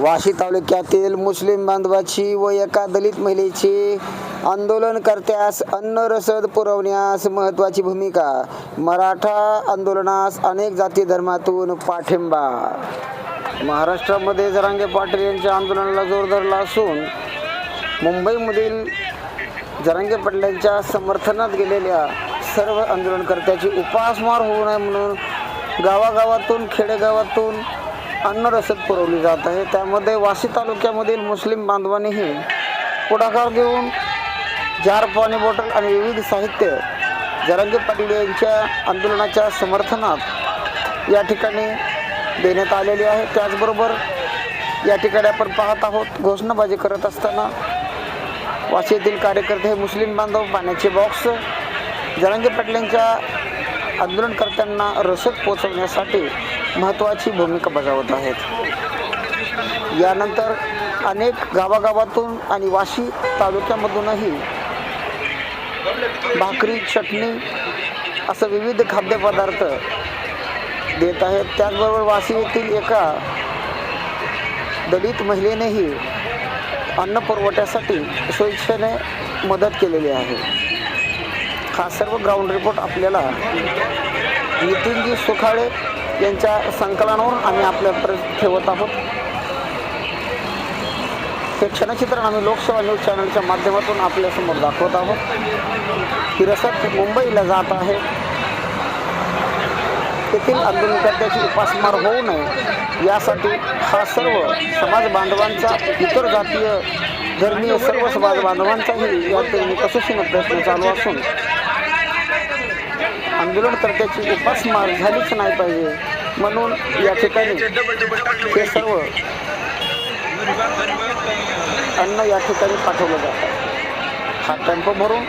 वाशी तालुक्यातील मुस्लिम बांधवाची व एका दलित महिलेची आंदोलनकर्त्यास अन्न रसद पुरवण्यास महत्त्वाची भूमिका. मराठा आंदोलनास अनेक जाती धर्मातून पाठिंबा. महाराष्ट्रामध्ये जरांगे पाटील यांच्या आंदोलनाला जोर धरला असून मुंबईमधील जरांगे पाटलांच्या समर्थनात गेलेल्या सर्व आंदोलनकर्त्याची उपासमार होऊ नये म्हणून गावागावातून खेडेगावातून अन्न रसद पुरवली जात आहे. त्यामध्ये वाशी तालुक्यामधील मुस्लिम बांधवांनीही पुढाकार घेऊन जार पाणी बॉटल आणि विविध साहित्य जरांगे पाटील यांच्या आंदोलनाच्या समर्थनात या ठिकाणी देण्यात आलेली आहे. त्याचबरोबर या ठिकाणी आपण पाहत आहोत घोषणाबाजी करत असताना वाशीतील कार्यकर्ते हे मुस्लिम बांधव पाण्याचे बॉक्स जरांगे पाटलांच्या आंदोलनकर्त्यांना रसद पोचवण्यासाठी महत्त्वाची भूमिका बजावत आहेत. यानंतर अनेक गावागावातून आणि वाशी तालुक्यामधूनही भाकरी चटणी असं विविध खाद्यपदार्थ देत आहेत. त्याचबरोबर वाशी येथील एका दलित महिलेनेही अन्न पुरवठ्यासाठी स्वेच्छेने मदत केलेली आहे. हा सर्व ग्राउंड रिपोर्ट आपल्याला नितीनजी सुखाळे यांच्या संकलनावर आम्ही आपल्यापर्यंत ठेवत आहोत. हे क्षणचित्रण आम्ही लोकसेवा न्यूज चॅनलच्या माध्यमातून आपल्यासमोर दाखवत आहोत. ही रसद मुंबईला जात आहे. तेथील आंदोलनकर्त्याची उपासमार होऊ नये यासाठी हा सर्व समाज बांधवांचा इतर जातीय धर्मीय सर्व समाज बांधवांचाही यातील कसोशीने प्रयत्न चालू असून आंदोलनकर्त्याची उपासमार झालीच नाही पाहिजे म्हणून या ठिकाणी हे सर्व अन्न या ठिकाणी पाठवलं जातं. हा टेम्पो भरून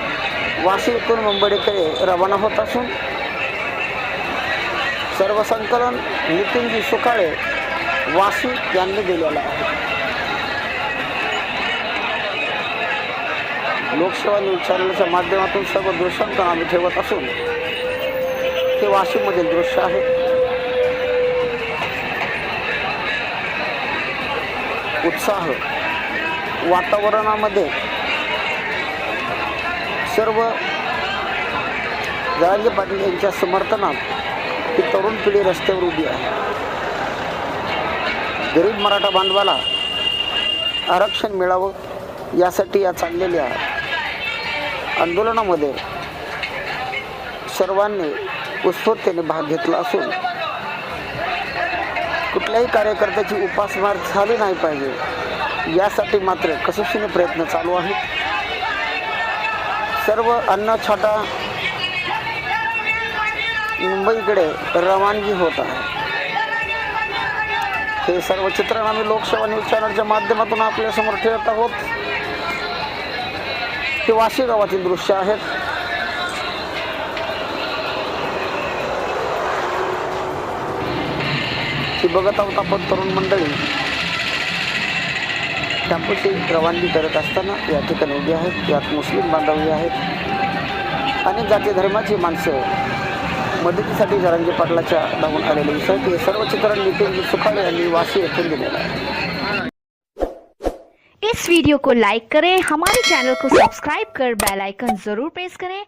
वाशी इथून मुंबईकडे रवाना होत असून सर्व संकलन नितीनजी सुकाळे वाशी यांनी दिलेलं आहे. लोकसेवा न्यूज चॅनलच्या माध्यमातून सर्व दृश्यांकन आम्ही ठेवत असून हे वाशिममधील दृश्य आहे. उत्साह वातावरणामध्ये सर्व जरांगे पाटील यांच्या समर्थनात ही तरुण पिढी रस्त्यावर उभी आहे. गरीब मराठा बांधवाला आरक्षण मिळावं यासाठी या चाललेल्या आंदोलनामध्ये सर्वांनी उत्स्फूर्तीने भाग घेतला असून कुठल्याही कार्यकर्त्याची उपासमार झाली नाही पाहिजे. यासाठी मात्र कसोशीने प्रयत्न चालू आहेत. सर्व अन्न छाटा मुंबईकडे रवानगी होत आहे. हे सर्व चित्रण आम्ही लोकसेवा न्यूज चॅनलच्या माध्यमातून आपल्यासमोर ठेवत आहोत. हे वाशी गावातील दृश्य आहेत. ती बघत आहोत आपण तरुण मंडळी. टेम्पोची रवानगी करत असताना या ठिकाणी उभी आहेत. यात मुस्लिम बांधवी आहेत. अनेक जाती धर्माची माणसं मदतीसाठी जरांगे पाटलाच्या धावून आलेले दिसत हे सर्व चित्रण नितीन सुखाळे यांनी वाशी येथून दिलेलं आहे. इस वीडियो को लाइक करें हमारे चैनल को सब्सक्राइब कर बेल आइकन जरूर प्रेस करें।